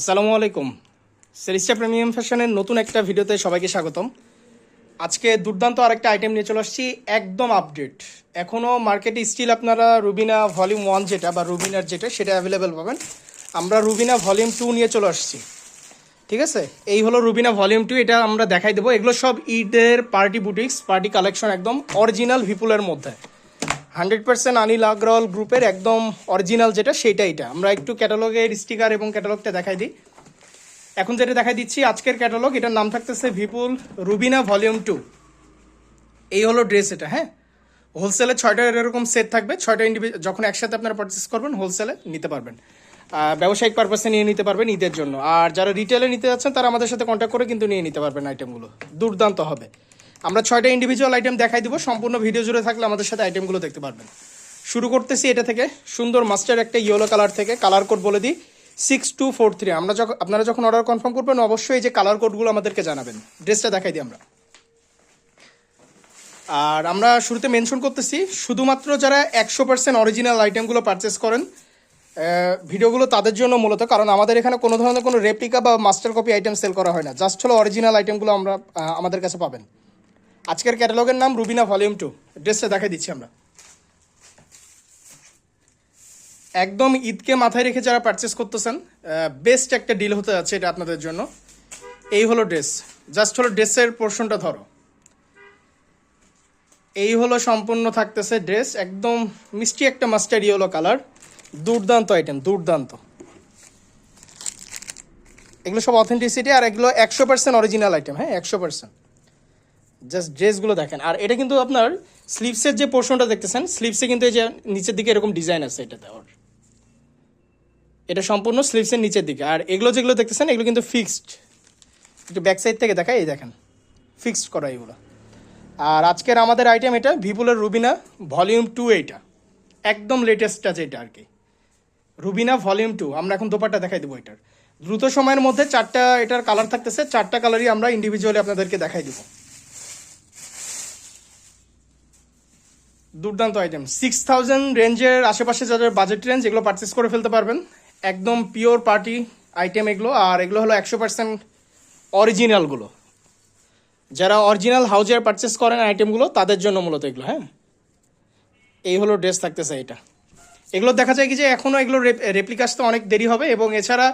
আসসালামু আলাইকুম। সেরিস্টা প্রিমিয়াম ফ্যাশনের নতুন একটা ভিডিওতে সবাইকে স্বাগতম। আজকে দুর্দান্ত আরেকটা আইটেম নিয়ে চলে আসছি, একদম আপডেট এখনও মার্কেটে স্টিল আপনারা রুবিনা ভলিউম ওয়ান যেটা বা রুবিনার যেটা, সেটা অ্যাভেলেবেল পাবেন। আমরা রুবিনা ভলিউম টু নিয়ে চলে আসছি। ঠিক আছে? এই হলো রুবিনা ভলিউম টু এটা আমরা দেখাই দেবো। এগুলো সব ঈদের পার্টি বুটিক্স পার্টি কালেকশন একদম অরিজিনাল ভিপুলের মধ্যে। হান্ড্রেড পার্সেন্ট আনিল আগ্রওয়াল গ্রুপের একদম অরিজিনাল যেটা সেটা এটা। আমরা একটু ক্যাটালগের স্টিকার এবং ক্যাটালগটা দেখাই দিই। এখন যেটা দেখাই দিচ্ছি, আজকের ক্যাটালগ, এটার নাম থাকতেছে ভিপুল রুবিনা ভলিউম টু। এই হলো ড্রেস এটা হ্যাঁ? হোলসেলে ছয়টা এরকম সেট থাকবে, ছয়টা ইন্ডিভি যখন একসাথে আপনারা পারচেস করবেন, হোলসেলে নিতে পারবেন। ব্যবসায়িক পারপাসে নিয়ে নিতে পারবেন ঈদের জন্য। আর যারা রিটেলে নিতে যাচ্ছেন, তারা আমাদের সাথে কন্ট্যাক্ট করে কিন্তু নিয়ে নিতে পারবেন আইটেমগুলো দুর্দান্ত হবে। আমরা ছয়টা ইন্ডিভিজুয়াল আইটেম দেখাই দিব। সম্পূর্ণ ভিডিও জুড়ে থাকলে আমাদের সাথে আইটেমগুলো দেখতে পারবেন। শুরু করতেছি এটা থেকে। সুন্দর মাস্টার একটা ইয়েলো কালার থেকে। কালার কোড বলে দিই সিক্স টু ফোর থ্রি আমরা যখন আপনারা যখন অর্ডার কনফার্ম করবেন, অবশ্যই এই যে কালার কোডগুলো আমাদেরকে জানাবেন। ড্রেসটা দেখাই দিই আমরা। আর আমরা শুরুতে মেনশন করতেছি, শুধুমাত্র যারা একশো পার্সেন্ট অরিজিনাল আইটেমগুলো পারচেস করেন ভিডিওগুলো তাদের জন্য মূলত, কারণ আমাদের এখানে কোনো ধরনের কোনো রেপ্লিকা বা মাস্টার কপি আইটেম সেল করা হয় না। জাস্ট হলো অরিজিনাল আইটেমগুলো আমরা আমাদের কাছে পাবেন। আজকের ক্যাটালগের নাম রুবিনা ভলিউম টু। ড্রেসটা দেখাই দিচ্ছি আমরা। একদম ঈদকে মাথায় রেখে যারা পারচেস করতেছেন বেস্ট একটা ডিল হতে যাচ্ছে এটা আপনাদের জন্য। এই হলো ড্রেস জাস্ট হলো ড্রেসের পোর্শনটা ধরো। এই হলো সম্পূর্ণ থাকতেছে ড্রেস একদম মিষ্টি একটা মাস্টার ইয়েলো কালার দুর্দান্ত আইটেম দুর্দান্ত। এগুলো সব অথেন্টিসিটি আর এগুলো একশো পার্সেন্ট অরিজিনাল আইটেম হ্যাঁ একশো পার্সেন্ট জাস্ট ড্রেসগুলো দেখেন। আর এটা কিন্তু আপনার স্লিভসের যে পোর্শনটা দেখতেছেন স্লিভসে কিন্তু এই যে নিচের দিকে এরকম ডিজাইন আছে এটা দেওয়ার এটা সম্পূর্ণ স্লিভসের নিচের দিকে। আর এগুলো যেগুলো দেখতেছেন, এগুলো কিন্তু ফিক্সড একটু ব্যাক সাইড থেকে দেখায় এই দেখেন। ফিক্সড করা এগুলো। আর আজকের আমাদের আইটেম এটা ভিপুলের রুবিনা ভলিউম টু এইটা একদম লেটেস্ট আছে এটা আর কি। রুবিনা ভলিউম টু আমরা এখন দোপাট্টা দেখাই দেবো এটার। দ্রুত সময়ের মধ্যে চারটা এটার কালার থাকতেছে, চারটা কালারই আমরা ইন্ডিভিজুয়ালি আপনাদেরকে দেখাই দেবো। দুর্দান্ত আইটেম সিক্স থাউজেন্ড রেঞ্জের আশেপাশে যাদের বাজেট রেঞ্জ এগুলো পারচেস করে ফেলতে পারবেন। একদম পিওর পার্টি আইটেম এগুলো, আর এগুলো হলো একশো পার্সেন্ট অরিজিনালগুলো যারা অরিজিনাল হাউজের পারচেস করেন আইটেমগুলো তাদের জন্য মূলত এগুলো হ্যাঁ? এই হলো ড্রেস থাকতেছে এটা। এগুলো দেখা যায় কি যে এখনও এগুলো রেপ্লিকা আসতে অনেক দেরি হবে, এবং এছাড়া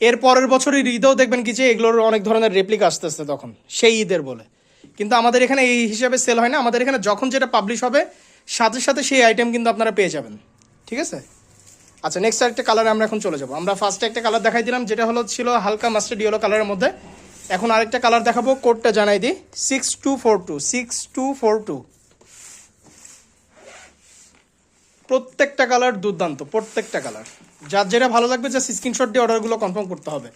এর পরের বছরই ঈদেও দেখবেন কি যে এগুলোর অনেক ধরনের রেপ্লিকা আসতে আসতে তখন, সেই ঈদের বলে। কিন্তু আমাদের এখানে এই হিসাবে সেল হয় না, আমাদের এখানে যখন যেটা পাবলিশ হবে সাথে সাথে সেই আইটেম কিন্তু আপনারা পেয়ে যাবেন। ঠিক আছে? আচ্ছা নেক্সট আরেকটা কালারে আমরা এখন চলে যাব। আমরা ফার্স্টে একটা কালার দেখাই দিলাম, যেটা হলো ছিল হালকা মাস্টার ইয়েলো কালারের মধ্যে। এখন আরেকটা কালার দেখাবো কোডটা জানাই দিই। Six two four two six two four two প্রত্যেকটা কালার দুর্দান্ত, প্রত্যেকটা কালার যার যেটা ভালো লাগবে জাস্ট স্ক্রিনশট দিয়ে অর্ডারগুলো কনফার্ম করতে হবে।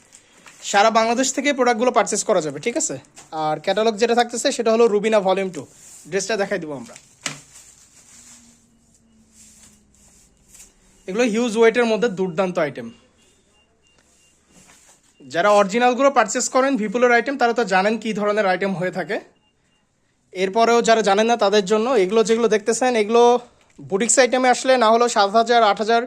সারা বাংলাদেশ থেকে প্রোডাক্টগুলো পারচেস করা যাবে, ঠিক আছে? আর ক্যাটালগ যেটা থাকতেছে, সেটা হলো রুবিনা ভলিউম টু ড্রেসটা দেখাই দিব আমরা। এগুলো হিউজ ওয়েটের মধ্যে দুর্দান্ত আইটেম যারা অরিজিনালগুলো পারচেস করেন ভিপুলের আইটেম তারা তো জানেন কী ধরনের আইটেম হয়ে থাকে। এরপরেও যারা জানেন না তাদের জন্য এগুলো যেগুলো দেখতেছেন এগুলো বুটিক্স আইটেমে আসলে না হলেও সাত হাজার, আট হাজার,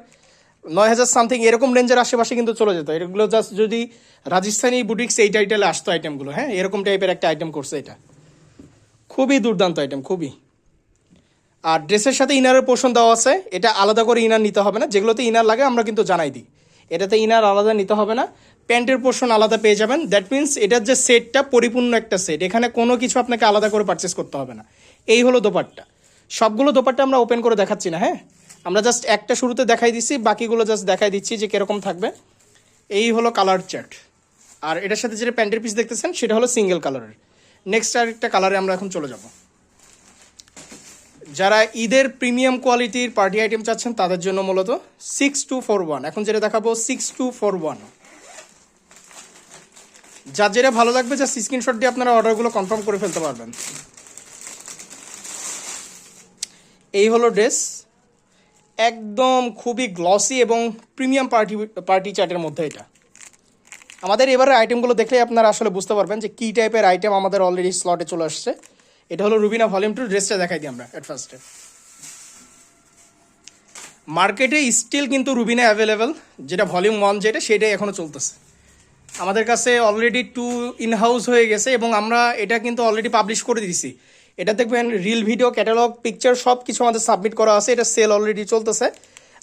নয় হাজার সামথিং এরকম রেঞ্জের আশেপাশে কিন্তু চলে যেত। এগুলো জাস্ট যদি রাজস্থানি বুটিক্স এই টাইটেলে আসতো আইটেমগুলো হ্যাঁ? এরকম টাইপের একটা আইটেম করছে এটা। খুবই দুর্দান্ত আইটেম খুবই। আর ড্রেসের সাথে ইনারের পোর্শন দেওয়া আছে। এটা আলাদা করে ইনার নিতে হবে না। যেগুলোতে ইনার লাগে, আমরা কিন্তু জানাই দিই। এটাতে ইনার আলাদা নিতে হবে না। প্যান্টের পোর্শন আলাদা পেয়ে যাবেন। দ্যাট মিন্স এটার যে সেটটা পরিপূর্ণ একটা সেট এখানে কোনো কিছু আপনাকে আলাদা করে পারচেস করতে হবে না। এই হলো দোপাট্টা। সবগুলো দোপাট্টা আমরা ওপেন করে দেখাচ্ছি না হ্যাঁ? আমরা জাস্ট একটা শুরুতে দেখাই দিচ্ছি, বাকিগুলো জাস্ট দেখাই দিচ্ছি যে কীরকম থাকবে। এই হলো কালার চার্ট আর এটার সাথে যেটা প্যান্টের পিস দেখতেছেন, সেটা হলো সিঙ্গেল কালারের নেক্সট আরেকটা কালারে আমরা এখন চলে যাব। যারা ঈদের প্রিমিয়াম কোয়ালিটির পার্টি আইটেম চাচ্ছেন, তাদের জন্য মূলত সিক্স টু ফোর ওয়ান এখন যেটা দেখাবো সিক্স টু ফোর ওয়ান যার যেটা ভালো লাগবে যা স্ক্রিনশট দিয়ে আপনারা অর্ডারগুলো কনফার্ম করে ফেলতে পারবেন। এই হলো ড্রেস। একদম খুবই গ্লসি এবং প্রিমিয়াম পার্টি পার্টি চার্টের মধ্যে এটা। আমাদের এবারে আইটেমগুলো দেখলে আপনারা আসলে বুঝতে পারবেন যে কী টাইপের আইটেম আমাদের অলরেডি স্লটে চলে আসছে। এটা হলো রুবিনা ভলিউম টু ড্রেসটা দেখাই দিই আমরা অ্যাট ফার্স্টে মার্কেটে স্টিল কিন্তু রুবিনা অ্যাভেলেবেল যেটা ভলিউম ওয়ান যেটা, সেটাই এখনও চলতেছে। আমাদের কাছে অলরেডি টু ইন হাউস হয়ে গেছে এবং আমরা এটা কিন্তু অলরেডি পাবলিশ করে দিয়েছি। এটা দেখবেন রিল ভিডিও ক্যাটালগ পিকচার সব কিছু আমাদের সাবমিট করা আছে, এটা সেল অলরেডি চলতেছে।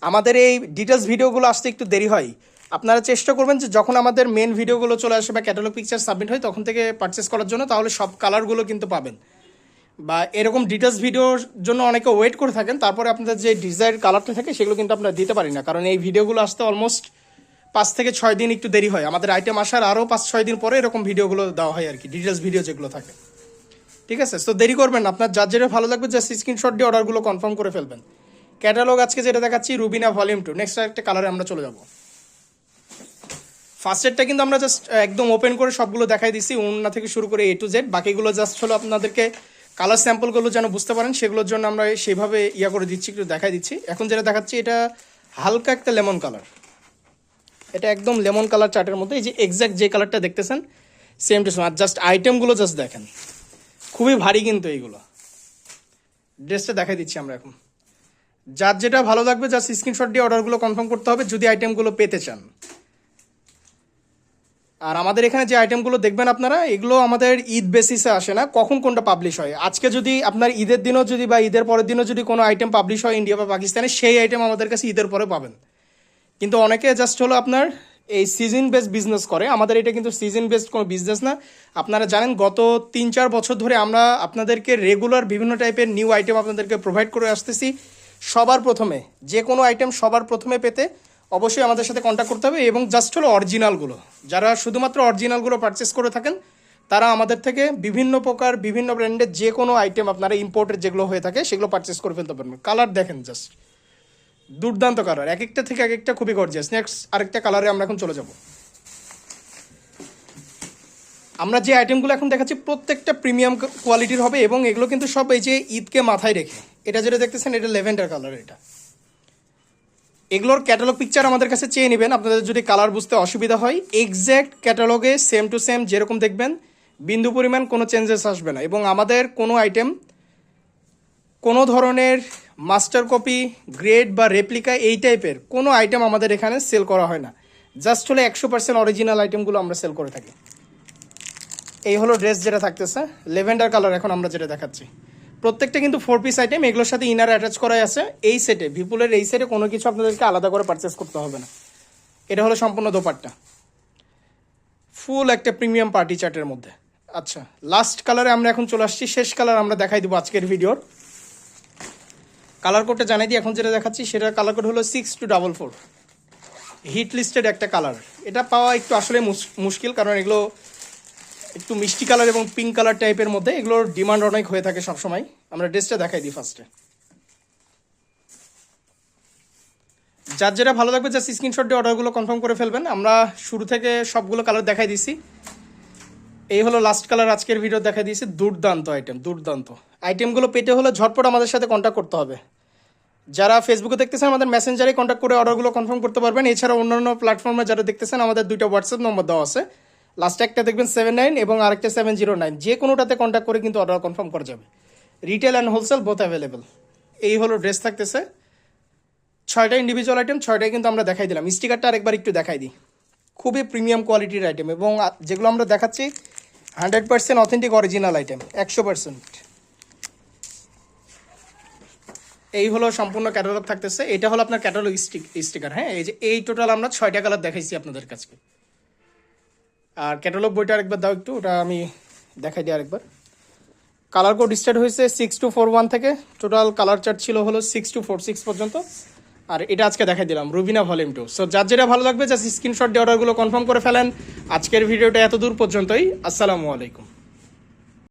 আমাদের এই ডিটেলস ভিডিওগুলো আসতে একটু দেরি হয়। আপনারা চেষ্টা করবেন যে যখন আমাদের মেন ভিডিওগুলো চলে আসে বা ক্যাটালগ পিকচার সাবমিট হয়, তখন থেকে পারচেস করার জন্য, তাহলে সব কালারগুলো কিন্তু পাবেন। বা এরকম ডিটেলস ভিডিওর জন্য অনেকে ওয়েট করে থাকেন, তারপরে আপনাদের যে ডিজাইন কালারটা থাকে সেগুলো কিন্তু আপনারা দিতে পারি না। কারণ এই ভিডিওগুলো আসতে অলমোস্ট পাঁচ থেকে ছয় দিন একটু দেরি হয়। আমাদের আইটেম আসার আরও পাঁচ, ছয় দিন পরে এরকম ভিডিওগুলো দেওয়া হয় আর কি ডিটেলস ভিডিও যেগুলো থাকে। ঠিক আছে? তো দেরি করবেন আপনার যার যেটা ভালো লাগবে জাস্ট স্ক্রিনশট দিয়ে অর্ডারগুলো কনফার্ম করে ফেলবেন। ক্যাটালগ আজকে যেটা দেখাচ্ছি রুবিনা ভলিউম টু নেক্সট একটা কালারে আমরা চলে যাব। ফার্স্ট এডটা কিন্তু আমরা জাস্ট একদম ওপেন করে সবগুলো দেখাই দিছি, উন্না থেকে শুরু করে এ টু জেড বাকিগুলো জাস্ট হলো আপনাদেরকে কালার স্যাম্পলগুলো যেন বুঝতে পারেন, সেগুলোর জন্য আমরা সেইভাবে ইয়া করে দিচ্ছি, একটু দেখাই দিচ্ছি। এখন যেটা দেখাচ্ছি, এটা হালকা একটা লেমন কালার এটা একদম লেমন কালার চার্টের মধ্যে, এই যে এক্স্যাক্ট যে কালারটা দেখতেছেন সেম টু সেম আর জাস্ট আইটেমগুলো জাস্ট দেখেন। খুবই ভারী কিন্তু এইগুলো। ড্রেসটা দেখাই দিচ্ছি আমরা এখন। যার যেটা ভালো লাগবে জাস্ট স্ক্রিনশট দিয়ে অর্ডারগুলো কনফার্ম করতে হবে, যদি আইটেমগুলো পেতে চান। আর আমাদের এখানে যে আইটেমগুলো দেখবেন আপনারা, এগুলো আমাদের ঈদ বেসিসে আসে না। কখন কোনটা পাবলিশ হয়? আজকে যদি আপনার ঈদের দিনও যদি বা ঈদের পরের দিনও যদি কোনো আইটেম পাবলিশ হয় ইন্ডিয়া বা পাকিস্তানে সেই আইটেম আমাদের কাছে ঈদের পরে পাবেন। কিন্তু অনেকে জাস্ট হলো আপনার এই সিজন বেসড বিজনেস করে। আমাদের এটা কিন্তু সিজন বেসড কোনো বিজনেস না। আপনারা জানেন, গত তিন চার বছর ধরে আমরা আপনাদেরকে রেগুলার বিভিন্ন টাইপের নিউ আইটেম আপনাদেরকে প্রোভাইড করে আসতেছি। সবার প্রথমে, যে কোনো আইটেম সবার প্রথমে পেতে অবশ্যই আমাদের সাথে কন্ট্যাক্ট করতে হবে এবং জাস্ট হলো অরিজিনালগুলো যারা শুধুমাত্র অরিজিনালগুলো পারচেস করে থাকেন, তারা আমাদের থেকে বিভিন্ন প্রকার, বিভিন্ন ব্র্যান্ডের যে কোনো আইটেম আপনারা ইম্পোর্টের যেগুলো হয়ে থাকে, সেগুলো পারচেস করে ফেলতে পারবেন। কালার দেখেন জাস্ট দুর্দান্ত কালার এক একটা থেকে এক একটা খুবই গর্জিয়াস নেক্সট আরেকটা কালারে আমরা এখন চলে যাব। আমরা যে আইটেমগুলো এখন দেখাচ্ছি, প্রত্যেকটা প্রিমিয়াম কোয়ালিটির হবে এবং এগুলো কিন্তু সব এই যে ঈদকে মাথায় রেখে। এটা যেটা দেখতেছেন, এটা লেভেন্ডার কালার এটা। এগুলোর ক্যাটালগ পিকচার আমাদের কাছে চেয়ে নেবেন। আপনাদের যদি কালার বুঝতে অসুবিধা হয় এক্স্যাক্ট ক্যাটালগে সেম টু সেম যেরকম দেখবেন, বিন্দু পরিমাণ কোনো চেঞ্জেস আসবে না। এবং আমাদের কোনো আইটেম কোনো ধরনের মাস্টার কপি গ্রেড বা রেপ্লিকা এই টাইপের কোনো আইটেম আমাদের এখানে সেল করা হয় না। জাস্ট হলে একশো পার্সেন্ট অরিজিনাল আইটেমগুলো আমরা সেল করে থাকি। এই হলো ড্রেস যেটা থাকতেছে লেভেন্ডার কালার এখন আমরা যেটা দেখাচ্ছি। প্রত্যেকটা কিন্তু ফোর পিস আইটেম এগুলোর সাথে ইনার অ্যাটাচ করাই আছে। এই সেটে ভিপুলের এই সেটে কোনো কিছু আপনাদেরকে আলাদা করে পারচেস করতে হবে না। এটা হলো সম্পূর্ণ দোপাট্টা। ফুল একটা প্রিমিয়াম পার্টি চার্টের মধ্যে। আচ্ছা লাস্ট কালারে আমরা এখন চলে আসছি। শেষ কালার আমরা দেখাই দেবো আজকের ভিডিওর কালার কোডটা জানাই দিই এখন যেটা দেখাচ্ছি, সেটার কালার কোড হলো six two double four hit listed একটা কালার এটা পাওয়া একটু আসলে মুশ- মুশকিল, কারণ এগুলো একটু মিষ্টি কালার এবং পিঙ্ক কালার টাইপের মধ্যে এগুলোর ডিমান্ড অনেক হয়ে থাকে সবসময়। আমরা ড্রেসটা দেখাই দিই ফার্স্টে যার যেটা ভালো লাগবে জাস্ট স্ক্রিনশট দিয়ে অর্ডারগুলো কনফার্ম করে ফেলবেন। আমরা শুরু থেকে সবগুলো কালার দেখাই দিছি। এই হলো লাস্ট কালার আজকের ভিডিও দেখাই দিয়েছি, দুর্দান্ত আইটেম দুর্দান্ত। আইটেমগুলো পেতে হলে ঝটপট আমাদের সাথে কন্ট্যাক্ট করতে হবে। যারা ফেসবুকে দেখতেছেন, আমাদের মেসেঞ্জারে কন্ট্যাক্ট করে অর্ডারগুলো কনফার্ম করতে পারবেন। এছাড়া অন্যান্য প্ল্যাটফর্মে যারা দেখতেছেন, আমাদের দুইটা হোয়াটসঅ্যাপ নম্বর দেওয়া আছে। লাস্টে একটা দেখবেন সেভেন নাইন এবং আরেকটা সেভেন জিরো নাইন যে কোনোটাতে কন্ট্যাক্ট করে কিন্তু অর্ডার কনফার্ম করা যাবে। Retail and wholesale both available এই হলো ড্রেস থাকতেছে। ছয়টা ইন্ডিভিজুয়াল আইটেম ছয়টাই কিন্তু আমরা দেখাই দিলাম। স্টিকারটা আরেকবার একটু দেখাই দিই। খুবই প্রিমিয়াম কোয়ালিটির আইটেম এবং যেগুলো আমরা দেখাচ্ছি hundred percent authentic original item একশো পার্সেন্ট এই হলো সম্পূর্ণ ক্যাটালগ থাকতেছে। এটা হলো আপনার ক্যাটালগ স্টিক স্টিকার হ্যাঁ? এই যে, এই টোটাল আমরা ছয়টা কালার দেখাইছি আপনাদের কাছে। আর ক্যাটালগ বইটা আরেকবার দাও একটু, ওটা আমি দেখাই দিই আরেকবার। কালার কোড স্টার্ট হয়েছে সিক্স টু ফোর ওয়ান থেকে। টোটাল কালার চার্ট ছিল হলো সিক্স টু ফোর সিক্স পর্যন্ত। আর এটা আজকে দেখাই দিলাম রুবিনা ভলিউম টু সো যার যেটা ভালো লাগবে জাস্ট স্ক্রিনশট দিয়ে অর্ডারগুলো কনফার্ম করে ফেলেন। আজকের ভিডিওটা এত দূর পর্যন্তই। আসসালামু আলাইকুম।